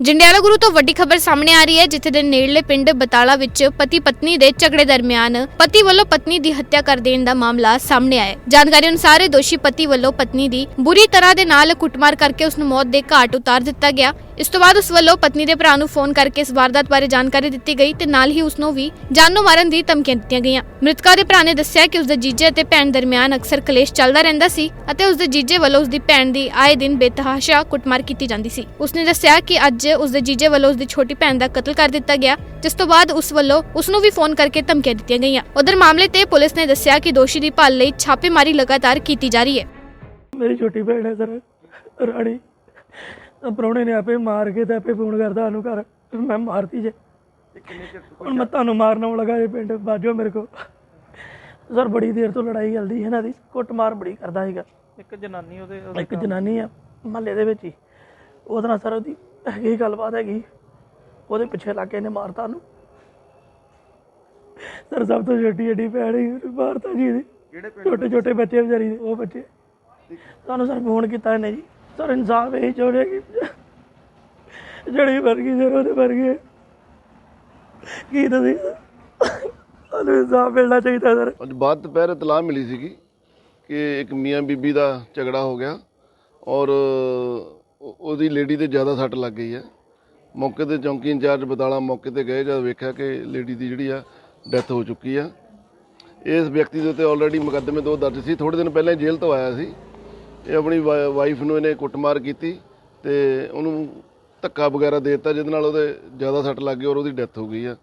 ਜੰਡਿਆਲਾ ਗੁਰੂ ਤੋਂ ਵੱਡੀ ਖਬਰ ਸਾਹਮਣੇ ਆ ਰਹੀ ਹੈ, ਜਿੱਥੇ ਦੇ ਨੇੜਲੇ ਪਿੰਡ ਬਤਾਲਾ ਵਿੱਚ ਪਤੀ ਪਤਨੀ ਦੇ ਝਗੜੇ ਦਰਮਿਆਨ ਪਤੀ ਵੱਲੋਂ ਪਤਨੀ ਦੀ ਹੱਤਿਆ ਕਰ ਦੇਣ ਦਾ ਮਾਮਲਾ ਸਾਹਮਣੇ ਆਇਆ ਹੈ। ਜਾਣਕਾਰੀ ਅਨੁਸਾਰ ਦੋਸ਼ੀ ਪਤੀ ਵੱਲੋਂ ਪਤਨੀ ਦੀ ਬੁਰੀ ਤਰ੍ਹਾਂ ਦੇ ਨਾਲ ਕੁੱਟਮਾਰ ਕਰਕੇ ਉਸ ਨੂੰ ਮੌਤ ਦੇ ਘਾਟ ਉਤਾਰ ਦਿੱਤਾ ਗਿਆ ਇਸ ਤੋਂ ਬਾਅਦ ਉਸ ਵੱਲੋਂ ਪਤਨੀ ਦੇ ਭਰਾ ਨੂੰ ਫੋਨ ਕਰਕੇ ਇਸ ਵਾਰਦਾਤ ਬਾਰੇ ਜਾਣਕਾਰੀ ਦਿੱਤੀ ਗਈ ਤੇ ਨਾਲ ਹੀ ਉਸ ਨੂੰ ਵੀ ਜਾਨੋਂ ਮਾਰਨ ਦੀ ਧਮਕੀਆਂ ਦਿੱਤੀਆਂ ਗਈਆਂ। ਮ੍ਰਿਤਕਾ ਦੇ ਭਰਾ ਨੇ ਦੱਸਿਆ ਕਿ ਉਸ ਦੇ ਜੀਜੇ ਅਤੇ ਭੈਣ ਦਰਮਿਆਨ ਅਕਸਰ ਕਲੇਸ਼ ਚੱਲਦਾ ਰਹਿੰਦਾ ਸੀ ਅਤੇ ਉਸ ਦੇ ਜੀਜੇ ਵੱਲੋਂ ਉਸ ਦੀ ਭੈਣ ਦੀ ਆਏ ਦਿਨ ਬੇਤਹਾਸ਼ਾ ਕੁੱਟਮਾਰ ਕੀਤੀ ਜਾਂਦੀ ਸੀ। ਉਸਨੇ ਦੱਸਿਆ ਕਿ ਅੱਜ ਉਸ ਦੇ ਜੀਜੇ ਵੱਲੋਂ ਉਸ ਦੀ ਛੋਟੀ ਭੈਣ ਦਾ ਕਤਲ ਕਰ ਦਿੱਤਾ ਗਿਆ, ਜਿਸ ਤੋਂ ਬਾਅਦ ਉਸ ਵੱਲੋਂ ਉਸ ਨੂੰ ਵੀ ਫੋਨ ਕਰਕੇ ਧਮਕੀਆਂ ਦਿੱਤੀਆਂ ਗਈਆਂ। ਉਧਰ ਮਾਮਲੇ ਤੇ ਪੁਲਿਸ ਨੇ ਦੱਸਿਆ ਕਿ ਦੋਸ਼ੀ ਦੀ ਭਾਲ ਲਈ ਛਾਪੇਮਾਰੀ ਲਗਾਤਾਰ ਕੀਤੀ ਜਾ ਰਹੀ ਹੈ। ਮੇਰੀ ਛੋਟੀ ਭੈਣ ਹੈ ਸਰ, ਰਾਣੀ। ਪ੍ਰਾਹੁਣੇ ਨੇ ਆਪੇ ਮਾਰ ਕੇ ਤੇ ਆਪੇ ਫੋਨ ਕਰਦਾ ਸਾਨੂੰ ਘਰ। ਮੈਂ ਮਾਰਤੀ ਜੇ। ਹੁਣ ਮੈਂ ਤੁਹਾਨੂੰ ਮਾਰਨ ਆਉਣ ਲੱਗਾ ਜੇ ਪਿੰਡ। ਬਾਜੋ ਮੇਰੇ ਕੋ ਸਰ ਬੜੀ ਦੇਰ ਤੋਂ ਲੜਾਈ ਚੱਲਦੀ ਹੈ ਇਹਨਾਂ ਦੀ। ਕੁੱਟ ਮਾਰ ਬੜੀ ਕਰਦਾ ਸੀਗਾ। ਇੱਕ ਜਨਾਨੀ ਉਹਦੇ ਇੱਕ ਜਨਾਨੀ ਆ ਮਹੱਲੇ ਦੇ ਵਿੱਚ ਹੀ। ਉਹਦੇ ਨਾਲ ਸਰ ਉਹਦੀ ਹੈਗੀ ਗੱਲਬਾਤ ਹੈਗੀ। ਉਹਦੇ ਪਿੱਛੇ ਲੱਗ ਕੇ ਇਹਨੇ ਮਾਰਤਾ ਉਹਨੂੰ। ਸਰ ਸਭ ਤੋਂ ਛੋਟੀ ਏਡੀ ਭੈਣ ਹੀ ਮਾਰਤਾ ਜੀ ਇਹਦੀ ਛੋਟੇ ਛੋਟੇ ਬੱਚੇ ਵਿਚਾਰੀ ਦੇ। ਉਹ ਬੱਚੇ। ਸਾਨੂੰ ਸਰ ਫੋਨ ਕੀਤਾ ਇਹਨੇ ਜੀ। ਸਰ ਇਨਸਾਫ ਇਹ ਚਾਹੁੰਦੇ ਕਿ ਜਿਹੜੀ ਵਰਗੀ ਸਰ ਉਹਦੇ ਵਰਗੇ ਕੀ ਤੁਸੀਂ ਸਾਨੂੰ ਇਨਸਾਫ ਮਿਲਣਾ ਚਾਹੀਦਾ ਸਰ? ਅੱਜ ਬਾਅਦ ਦੁਪਹਿਰ ਇਤਲਾਹ ਮਿਲੀ ਸੀਗੀ ਕਿ ਇੱਕ ਮੀਆਂ ਬੀਬੀ ਦਾ ਝਗੜਾ ਹੋ ਗਿਆ ਔਰ ਉਹਦੀ ਲੇਡੀ ਤੇ ਜ਼ਿਆਦਾ ਸੱਟ ਲੱਗ ਗਈ ਹੈ। ਮੌਕੇ ਤੇ ਚੌਂਕੀ ਇੰਚਾਰਜ ਬਦਾਲਾ ਮੌਕੇ ਤੇ ਗਏ ਜਦ ਵੇਖਿਆ ਕਿ ਲੇਡੀ ਦੀ ਜਿਹੜੀ ਆ ਡੈਥ ਹੋ ਚੁੱਕੀ ਆ। ਇਸ ਵਿਅਕਤੀ ਦੇ ਉੱਤੇ ਆਲਰੇਡੀ ਮੁਕੱਦਮੇ ਦੋ ਦਰਜ ਸੀ। ਥੋੜੇ ਦਿਨ ਪਹਿਲਾਂ ਹੀ ਜੇਲ੍ਹ ਤੋਂ ਆਇਆ ਸੀ। ਇਹ ਆਪਣੀ ਵਾ- ਵਾਈਫ ਨੂੰ ਇਹਨੇ ਕੁੱਟਮਾਰ ਕੀਤੀ ਤੇ ਉਹਨੂੰ ਧੱਕਾ ਵਗੈਰਾ ਦੇ ਦਿੱਤਾ, ਜਿਹਦੇ ਨਾਲ ਉਹਦੇ ਜ਼ਿਆਦਾ ਸੱਟ ਲੱਗ ਗਈ ਔਰ ਉਹਦੀ ਡੈਥ ਹੋ ਗਈ ਆ।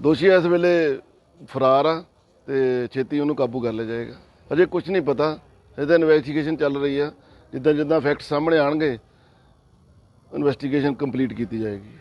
ਦੋਸ਼ੀ ਇਸ ਵੇਲੇ ਫਰਾਰ ਆ ਤੇ ਛੇਤੀ ਉਹਨੂੰ ਕਾਬੂ ਕਰ ਲਿਆ ਜਾਏਗਾ। ਅਜੇ ਕੁਝ ਨਹੀਂ ਪਤਾ, ਇਹਦਾ ਇਨਵੈਸਟੀਗੇਸ਼ਨ ਚੱਲ ਰਹੀ ਆ। ਜਿੱਦਾਂ ਜਿੱਦਾਂ ਫੈਕਟ ਸਾਹਮਣੇ ਆਣਗੇ ਇਨਵੈਸਟੀਗੇਸ਼ਨ ਕੰਪਲੀਟ ਕੀਤੀ ਜਾਏਗੀ।